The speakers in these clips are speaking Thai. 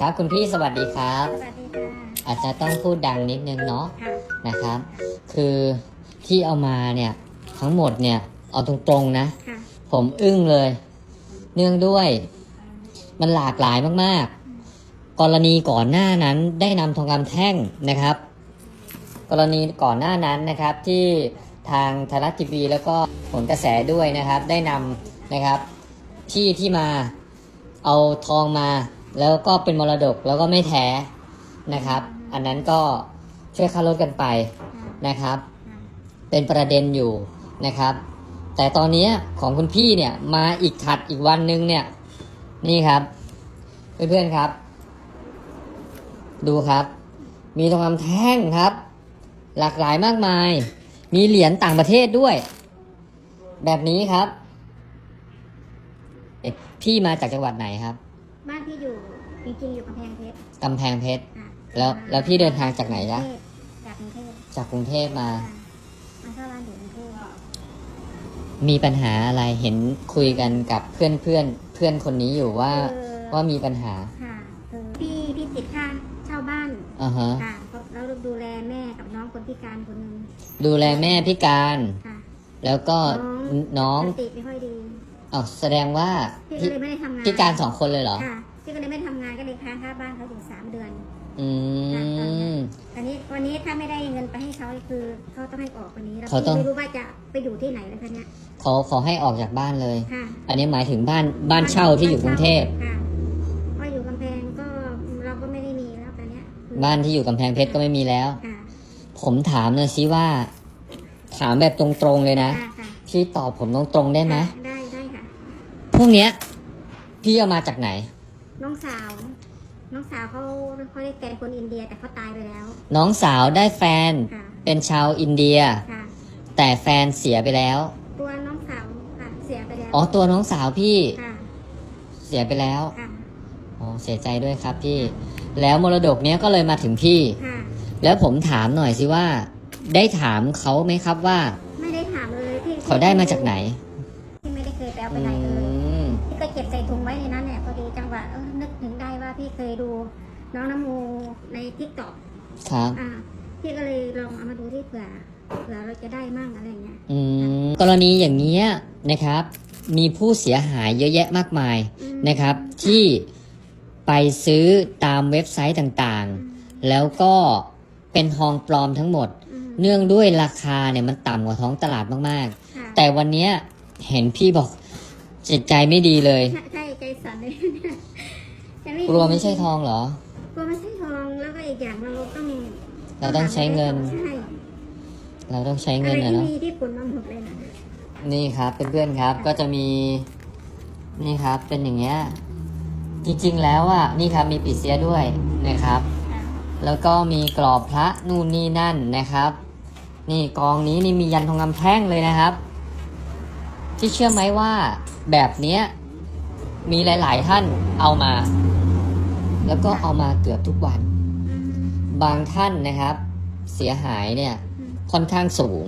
ครับคุณพี่สวัสดีครับ สวัสดีค่ะอาจจะต้องพูดดังนิดนึงเนาะค่ะนะครับ คือที่เอามาเนี่ยทั้งหมดเนี่ยเอาตรงๆนะ ค่ะผมอึ้งเลย เนื่องด้วย มันหลากหลายมากๆ กรณีก่อนหน้านั้นได้นำทองคำแท่งนะครับ กรณีก่อนหน้านั้นนะครับที่ทางไทยรัฐทีวีแล้วก็ผลกระแสด้วยนะครับ ได้นำนะครับ ที่ที่มาเอาทองมา แล้วก็เป็นมรดกแล้วก็ไม่แท้นะครับ อันนั้นก็ช่วยค่ารถกันไปนะครับ เป็นประเด็นอยู่นะครับ แต่ตอนนี้ของคุณพี่เนี่ยมาอีกถัดอีกวันนึงเนี่ย นี่ครับ เพื่อนๆครับ ดูครับ มีทองคำแท่งครับ หลากหลายมากมาย มีเหรียญต่างประเทศด้วย แบบนี้ครับพี่มาจากจังหวัดไหนครับ บ้านที่อยู่จริงๆอยู่กำแพงเพชรกำแพงเพชรค่ะแล้วแล้วพี่เดินทางจากไหนจ๊ะจากกรุงเทพจากกรุงเทพมาค่ะมาเข้าร้านอยู่กรุงเทพมีปัญหาอะไร เห็นคุยกันกับเพื่อนเพื่อนเพื่อนคนนี้อยู่ว่าคือว่ามีปัญหาค่ะคือพี่พี่ติดค่าเช่าบ้านอ่าฮะ ค่ะแล้วดูแลแม่กับน้องคนพิการคนหนึงดูแลแม่พิการ ค่ะแล้วก็น้อง สติไม่ค่อยดี อ๋อแสดงว่าพี่พิก็เลยไม่ได้ทำงานพิการสองคนเลยเหรอ ค่ะพี่ก็เลยไม่ทำงานก็เลยค้างค่าบ้านเขาถึงสามเดือน อืมอันนี้วันนี้ถ้าไม่ได้เงินไปให้เขาคือเขาต้องให้ออกวันนี้แล้วเขาต้อง พี่ไม่รู้ว่าจะไปอยู่ที่ไหนแล้วคะเนี่ยขอขอให้ออกจากบ้านเลย ค่ะ อันนี้หมายถึงบ้านบ้านเช่าที่อยู่กรุงเทพ ค่ะเพราะอยู่กำแพงก็เราก็ไม่ได้มีแล้วตอนเนี้ยบ้านที่อยู่กำแพงเพชรก็ไม่มีแล้ว ค่ะผมถามเลยสิว่า ถามแบบตรงๆเลยนะ ค่ะค่ะพี่ตอบผมตรงๆได้ไหมได้ได้ค่ะ พวกเนี้ย พี่เอามาจากไหน น้องสาว น้องสาวเขาเขาได้แฟนคนอินเดียแต่เขาตายไปแล้วน้องสาวได้แฟน ค่ะเป็นชาวอินเดีย ค่ะ แต่แฟนเสียไปแล้ว ตัวน้องสาวค่ะเสียไปแล้วอ๋อตัวน้องสาวพี่ค่ะเสียไปแล้วค่ะอ๋อเสียใจด้วยครับพี่ แล้วมรดกเนี้ยก็เลยมาถึงพี่ ค่ะแล้วผมถามหน่อยสิว่า ได้ถามเขาไหมครับว่า ไม่ได้ถามเลยที่เขาได้มาจากไหน บใส่ถุงไว้ในนั้นเนี่ยพอดีจังหวะเออนึกถึงได้ว่าพี่เคยดูน้องน้ำมูในทิกตอกครับอ่าพี่ก็เลยลองเอามาดูที่เผื่อเผื่อเราจะได้มั่งอะไรเงี้ยอืมกรณีอย่างเนี้ยนะครับ มีผู้เสียหายเยอะแยะมากมายอืมนะครับ ที่ไปซื้อตามเว็บไซต์ต่างอืมๆแล้วก็เป็นทองปลอมทั้งหมดอืมเนื่องด้วยราคาเนี่ยมันต่ำกว่าท้องตลาดมากค่ะๆแต่วันเนี้ยเห็นพี่บอก จิตใจไม่ดีเลยใช่ใช่ใจสั่นเลยจะกลัวไม่ใช่ทองเหรอ กลัวไม่ใช่ทองแล้วก็อีกอย่างเราต้องเราต้องใช้เงิน ใช่เราต้องใช้อะเงินไรนะที่เนาะมีที่ปุ่นมาหมดเลยนะนี่ครับเพื่อนๆครับก็จะมีนี่ครับเป็นอย่างเงี้ยจริงๆแล้วอะนี่ครับมีปีเสียด้วยนะครับค่ะแล้วก็มีกรอบพระนู่นนี่นั่นนะครับ นี่กองนี้นี่มียันทองคำแท่งเลยนะครับ ที่เชื่อไหมว่า แบบเนี้ยมีหลาย ๆ ท่านเอามา แล้วก็เอามาเกือบทุกวัน บางท่านนะครับ เสียหายเนี่ยค่อนข้างสูง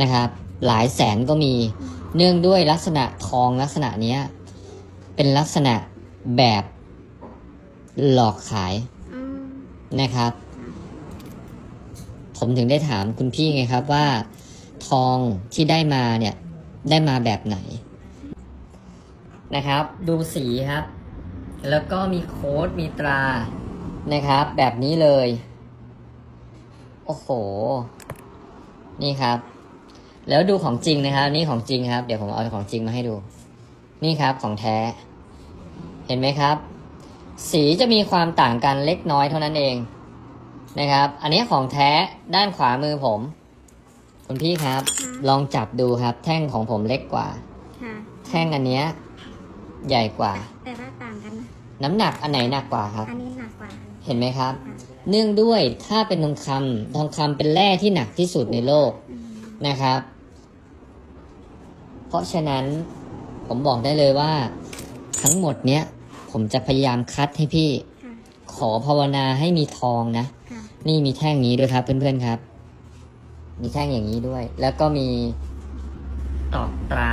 นะครับ หลายแสนก็มี เนื่องด้วยลักษณะทองลักษณะเนี้ยเป็นลักษณะแบบหลอกขายนะครับ ผมถึงได้ถามคุณพี่ไงครับว่า ทองที่ได้มาเนี่ย ได้มาแบบไหน นะครับ ดูสีครับ แล้วก็มีโค้ดมีตรานะครับ แบบนี้เลย โอ้โห นี่ครับ แล้วดูของจริงนะครับ นี่ของจริงครับ เดี๋ยวผมเอาของจริงมาให้ดู นี่ครับของแท้ เห็นไหมครับ สีจะมีความต่างกันเล็กน้อยเท่านั้นเองนะครับ อันนี้ของแท้ด้านขวามือผม คุณพี่ครับ ลองจับดูครับ แท่งของผมเล็กกว่าค่ะแท่งอันเนี้ย ใหญ่กว่า แต่ว่าต่างกันนะน้ำหนักอันไหนหนักกว่าครับ อันนี้หนักกว่า เห็นไหมครับค่ะเนื่องด้วยถ้าเป็นทองคำทองคำเป็นแร่ที่หนักที่สุดในโลกอืมนะครับ เพราะฉะนั้นผมบอกได้เลยว่า ทั้งหมดเนี้ยผมจะพยายามคัดให้พี่ค่ะขอภาวนาให้มีทองนะค่ะนี่มีแท่งนี้ด้วยครับเพื่อนๆครับ มีแท่งอย่างนี้ด้วย แล้วก็มีตอกตรา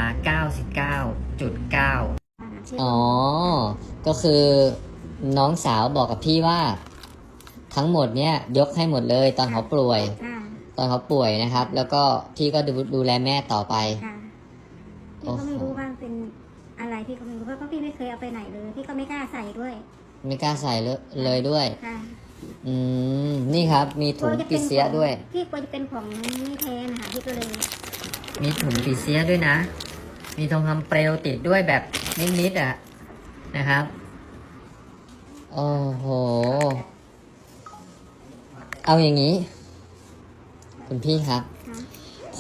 99.9 อ่าชื่ออ๋อ ก็คือน้องสาวบอกกับพี่ว่า ทั้งหมดเนี้ยยกให้หมดเลยตอนเขาป่วย ค่ะตอนเขาป่วยนะครับ แล้วก็พี่ก็ดูดูแลแม่ต่อไป ค่ะโอ้พี่โหก็ไม่รู้ว่าเป็นอะไรพี่ก็ไม่รู้เพราะว่าพี่ไม่เคยเอาไปไหนเลยพี่ก็ไม่กล้าใส่ด้วยไม่กล้าใส่เลยเลยด้วย ค่ะอืม นี่ครับ มีถุงกลัวจะปีป็นเสียของด้วย พี่กลัวจะเป็นของไม่แท้นะคะพี่ก็เลย มีถุงปีเสียด้วยนะ มีทองคำเปลวติดด้วยแบบนิดๆอะนะครับ โอ้โห เอาอย่างนี้ คุณพี่ครับค่ะ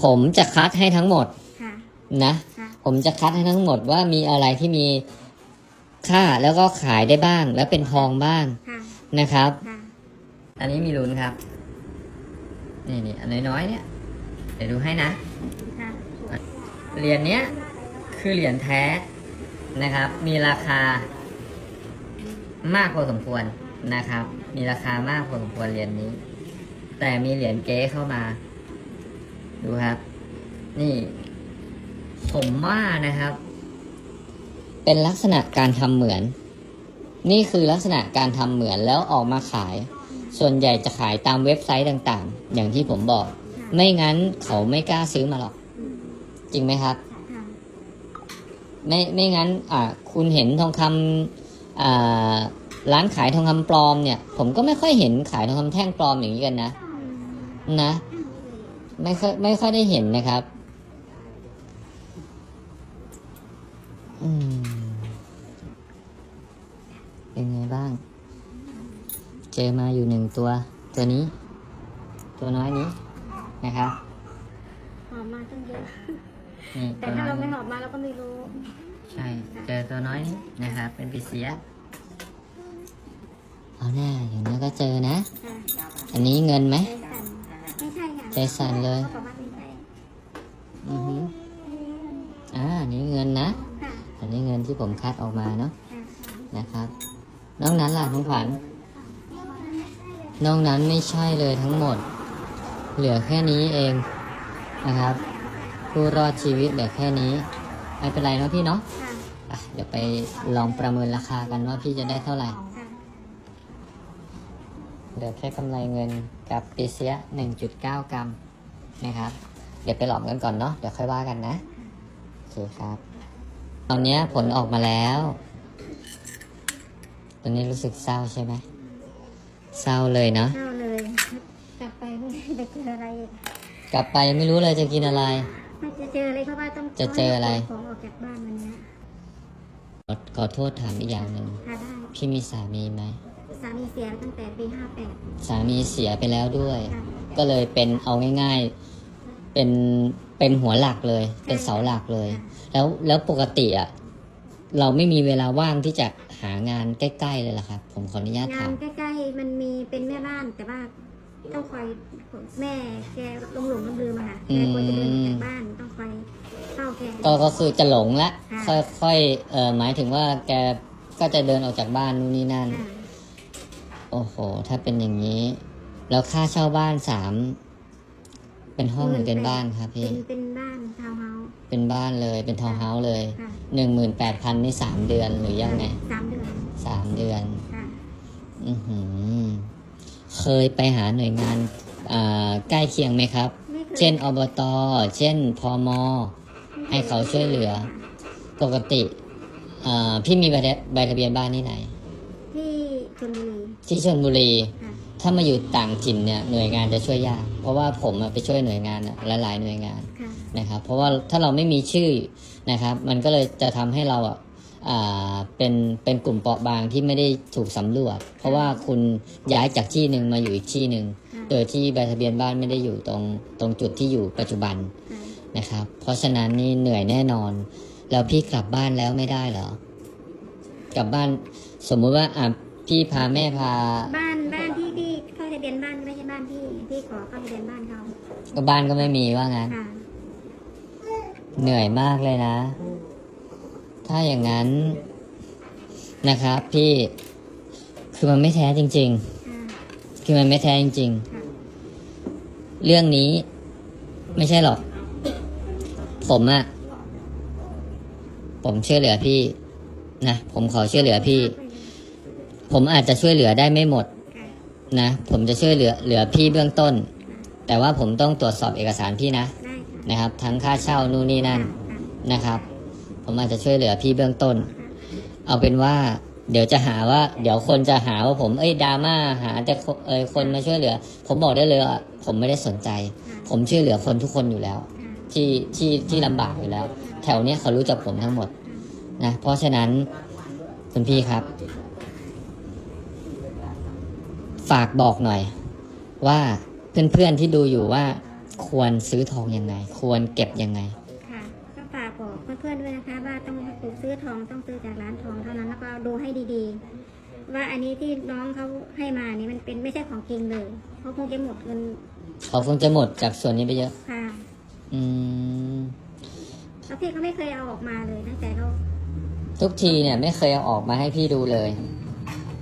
ผมจะคัดให้ทั้งหมดค่ะนะค่ะผมจะคัดให้ทั้งหมดว่ามีอะไรที่มีค่าแล้วก็ขายได้บ้าง แล้วเป็นทองบ้างค่ะนะครับค่ะอันนี้มีลุ้นครับ นี่นี่อันน้อยๆเนี่ย เดี๋ยวดูให้นะค่ะเหรียญเนี้ย คือเหรียญแท้นะครับ มีราคามากพอสมควรนะครับ มีราคามากพอสมควรเหรียญนี้ แต่มีเหรียญเก๊เข้ามา ดูครับ นี่ ผมว่านะครับ เป็นลักษณะการทำเหมือน นี่คือลักษณะการทำเหมือนแล้วออกมาขาย ส่วนใหญ่จะขายตามเว็บไซต์ต่าง ๆ อย่างที่ผมบอก ไม่งั้นเขาไม่กล้าซื้อมาหรอก จริงไหมครับ ไม่ไม่งั้นอ่าคุณเห็นทองคำอ่าร้านขายทองคำปลอมเนี่ย ผมก็ไม่ค่อยเห็นขายทองคำแท่งปลอมอย่างนี้กันนะ นะ ไม่ค่อยไม่ค่อยได้เห็นนะครับ อืม เป็นไงบ้าง เจอมาอยู่หนึ่งตัว ตัวนี้ ตัวน้อยนี้นะครับหอมมาตั้งเยอะ นี่แต่ตัวถ้าน้อยเราไม่นี้หอมมาเราก็ไม่รู้ ใช่เจอตัวน้อยนี้นะครับ เป็นปีเสียเอาแน่อย่างนี้ก็เจอนะ ค่ะอันนี้เงินไหม ใจสั่นไม่ใช่ค่ะใจสั่นเลย ขาบอกว่าไม่ใช่อือฮึอ่าอันนี้เงินนะ ค่ะอันนี้เงินที่ผมคัดออกมาเนาะค่ะนะครับนอกนั้นล่ะน้องขวัญนอกนั้นไม่ใช่เลยทั้งหมด เหลือแค่นี้เองนะครับ ผู้รอดชีวิตเหลือแค่นี้ ไม่เป็นไรเนาะพี่เนาะค่ะอะเดี๋ยวไปลองประเมินราคากันว่าพี่จะได้เท่าไหร่ ค่ะเหลือแค่กำไรเงินกับปีเสีย1.9 กรัมนะครับ เดี๋ยวไปหลอมกันก่อนเนาะ เดี๋ยวค่อยว่ากันนะ โอเคครับ ตอนเนี้ยผลออกมาแล้ว ตอนนี้รู้สึกเศร้าใช่ไหม เศร้าเลยเนาะ เข้าเลย กลับไปไม่ได้เจออะไรอีก กลับไปไม่รู้เลยจะกินอะไรไม่ จะเจออะไรเพราะว่าต้องจะเจออะไร ของออกจากบ้านวันเนี้ยขอขอโทษถามอีกอย่างหนึ่งค่ะได้ พี่มีสามีไหมสามีเสียตั้งแต่ปีห้าแปดสามีเสียไปแล้วด้วย ค่ะก็เลยเป็นเอาง่ายๆ เป็นเป็นหัวหลักเลย เป็นเสาหลักเลย แล้วแล้วปกติอะเราไม่มีเวลาว่างที่จะหางานใกล้ๆเลยล่ะครับ ผมขออนุญาตงาถานม ใกล้ๆมันมีเป็นแม่บ้านแต่ว่า ต้องคอยแม่แกหลงหลงลืมๆอะค่ะแกกลัวจะเดินออกจากบ้านต้องคอยเฝ้าแก ก็ก็คือจะหลงละค่ะ ค่อยๆเอ่อหมายถึงว่าแกก็จะเดินออกจากบ้านนู่นนี่นั่น ค่ะโอ้โห ถ้าเป็นอย่างนี้ แล้วค่าเช่าบ้านสามเป็นห้องหรือเป็นบ้านครับเป็พี่นเป็นบ้านทาวน์เฮาส์เป็นบ้านเลยเป็นทาวน์เฮาส์เลยค่ะหนึ่งหมื่นแปดพันนี่สามเดือนหรือยังไงสามเดือนสามเดือน ค่ะ อือหือ เคยไปหาหน่วยงานอ่าใกล้เคียงไหมครับไม่เคยเช่นอบต เช่นพมให้เขาช่วยเหลือ ปกติอ่าพี่มีใบทะใบทะเบียนบ้านที่ไหน ที่ชลบุรีที่ชลบุรีค่ะถ้ามาอยู่ต่างถิ่นเนี่ยหน่วยงานจะช่วยยาก เพราะว่าผมอะไปช่วยหน่วยงานอะหลาย ๆ หน่วยงานค่ะนะครับ เพราะว่าถ้าเราไม่มีชื่อนะครับ มันก็เลยจะทำให้เราอะอ่า เป็นเป็นกลุ่มเปราะบางที่ไม่ได้ถูกสำรวจ เพราะว่าคุณย้ายจากที่หนึ่งมาอยู่อีกที่หนึ่งค่ะโดยที่ใบทะเบียนบ้านไม่ได้อยู่ตรงตรงจุดที่อยู่ปัจจุบันค่ะนะครับ เพราะฉะนั้นนี่เหนื่อยแน่นอน แล้วพี่กลับบ้านแล้วไม่ได้เหรอ กลับบ้านสมมุติว่าอะพี่พาแม่พา บ้านบ้านที่พี่เข้าทะเบียนบ้านไม่ใช่บ้านพี่พี่ขอเข้าทะเบียนบ้านเขาก็บ้านก็ไม่มีว่างั้นค่ะเหนื่อยมากเลยนะ ถ้าอย่างนั้นนะครับพี่คือมันไม่แท้จริงค่ะๆคือมันไม่แท้จริงค่ะๆเรื่องนี้ไม่ใช่หรอก ผมอะผมเชื่อเหลือพี่นะผมขอเชื่อเหลือพี่ ผมอาจจะช่วยเหลือได้ไม่หมดค่ะนะ ผมจะช่วยเหลือเหลือพี่เบื้องต้น แต่ว่าผมต้องตรวจสอบเอกสารพี่นะได้ค่ะนะครับ ทั้งค่าเช่านู่นนี่นั่นค่ะนะครับ ผมอาจจะช่วยเหลือพี่เบื้องต้น เอาเป็นว่า เดี๋ยวจะหาว่า เดี๋ยวคนจะหาว่าผมเอ้ยดราม่าหาแต่คนเอ้ยคนมาช่วยเหลือ ผมบอกได้เลยว่าผมไม่ได้สนใจ ผมช่วยเหลือคนทุกคนอยู่แล้ว ที่ที่ที่ลำบากอยู่แล้ว แถวเนี้ยเขารู้จักผมทั้งหมดนะเพราะฉะนั้นคุณพี่ครับ ฝากบอกหน่อย ว่าเพื่อนๆที่ดูอยู่ว่า ควรซื้อทองยังไง ควรเก็บยังไง ซื้อทองต้องซื้อจากร้านทองเท่านั้นแล้วก็ดูให้ดีๆ ว่าอันนี้ที่น้องเขาให้มานี่มันเป็นไม่ใช่ของจริงเลยเขาคงจะหมดเงินเขาคงจะหมดจากส่วนนี้ไปเยอะ ค่ะอืมแล้วพี่เขาไม่เคยเอาออกมาเลยตั้งแต่เขาทุกทีเนี่ยไม่เคยเอาออกมาให้พี่ดูเลย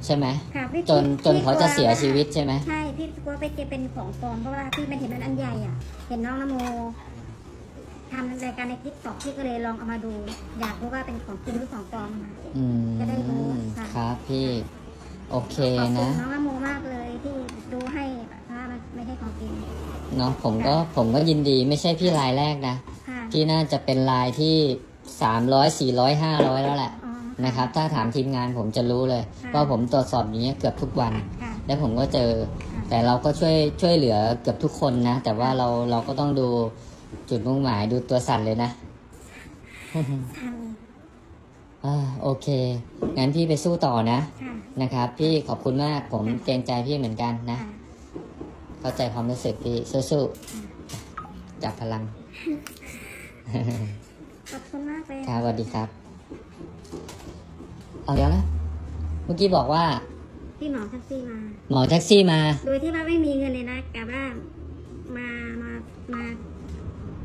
ใช่ไหมค่ะพี่จนจนพี่เขาจะเสียชีวิตใช่ไหมใช่พี่กลัวไปเก็บเป็นของปลอมเพราะว่าพี่มันเห็นมันอันใหญ่อะ เห็นน้องนโม ทำรายการในทิกตอกพี่ก็เลยลองเอามาดู อยากรู้ว่าเป็นของจริงหรือของปลอมค่ะอืมจะได้รู้ค่ะ ครับพี่ โอเคขอบคุณนะน้องนโมมากเลยที่ดูให้ว่ามันไม่ใช่ของจริงเนาะผมก็ผมก็ยินดีไม่ใช่พี่รายแรกนะ ค่ะพี่น่าจะเป็นรายที่สามร้อยสี่ร้อยห้าร้อยแล้วแหละอ๋อ นะครับ ถ้าถามทีมงานผมจะรู้เลยค่ะ ว่าผมตรวจสอบอย่างเงี้ยเกือบทุกวัน ค่ะ แล้วผมก็เจอ ค่ะ แต่เราก็ช่วยช่วยเหลือเกือบทุกคนนะ แต่ว่าเราเราก็ต้องดู จุดมุ่งหมายดูตัวสั่นเลยนะอ่าโอเค งั้นพี่ไปสู้ต่อนะ นะครับ พี่ขอบคุณมาก ผมเกรงใจพี่เหมือนกันนะค่ะเข้าใจความรู้สึกพี่ สู้ๆ จับพลัง ขอบคุณมากเลยครับสวัสดีครับ เอาเดี๋ยวนะ เมื่อกี้บอกว่า พี่หมอแท็กซี่มา หมอแท็กซี่มา โดยที่ว่าไม่มีเงินเลยนะกะว่ามา มา มา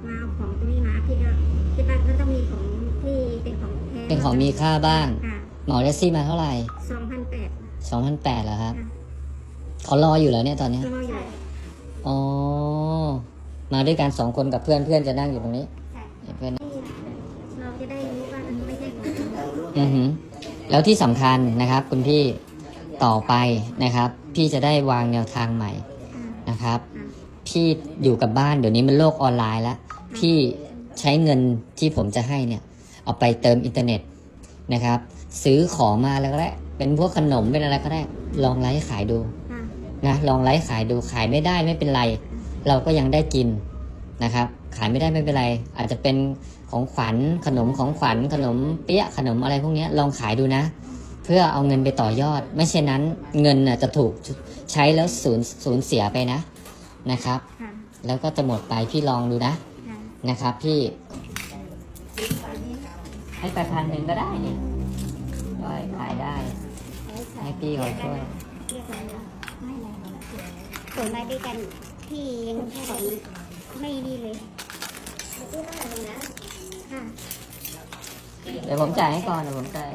มาเอาของตรงนี้มาพี่ก็คิดว่าก็ต้องมีของที่เป็นของแท้เป็นของมีค่าบ้าง ค่ะหมอแท็กซี่มาเท่าไหร่สองพันแปดสองพันแปดเหรอครับค่ะเขารออยู่แล้วเนี่ยตอนเนี้ย รออยู่อ๋อ มาด้วยกันสองคนกับเพื่อนเพื่อนจะนั่งอยู่ตรงนี้ค่ะเพื่อนที่เราจะได้รู้ว่ามันไม่ใช่ของจริงค่ะอือหือแล้วที่สำคัญนะครับ คุณพี่ต่อไปนะครับ พี่จะได้วางแนวทางใหม่นะครับค่ะพี่อยู่กับบ้านเดี๋ยวนี้มันโลกออนไลน์แล้ว พี่ใช้เงินที่ผมจะให้เนี่ย เอาไปเติมอินเทอร์เน็ตนะครับ ซื้อของมาแล้วก็ได้เป็นพวกขนมเป็นอะไรก็ได้ ลองไลฟ์ขายดูค่ะนะลองไลฟ์ขายดูขายไม่ได้ไม่เป็นไร เราก็ยังได้กินนะครับ ขายไม่ได้ไม่เป็นไร อาจจะเป็นของขวัญขนมของขวัญขนมเปี๊ยะขนมอะไรพวกเนี้ยลองขายดูนะ เพื่อเอาเงินไปต่อยอด ไม่เช่นนั้นเงินน่ะจะถูกใช้แล้วสูญสูญเสียไปนะนะครับค่ะแล้วก็จะหมดไปพี่ลองดูนะค่ะ นะครับพี่ ให้ไปพันหนึ่งก็ได้นี่ก็ขายได้ ให้พี่เขาช่วยเรียกอะไรนะไม่เลยผลมาด้วยกันพี่ยังสอนไม่นี่เลยค่ะเดี๋ยวผมจ่ายให้ก่อนเดี๋ยวผมจ่าย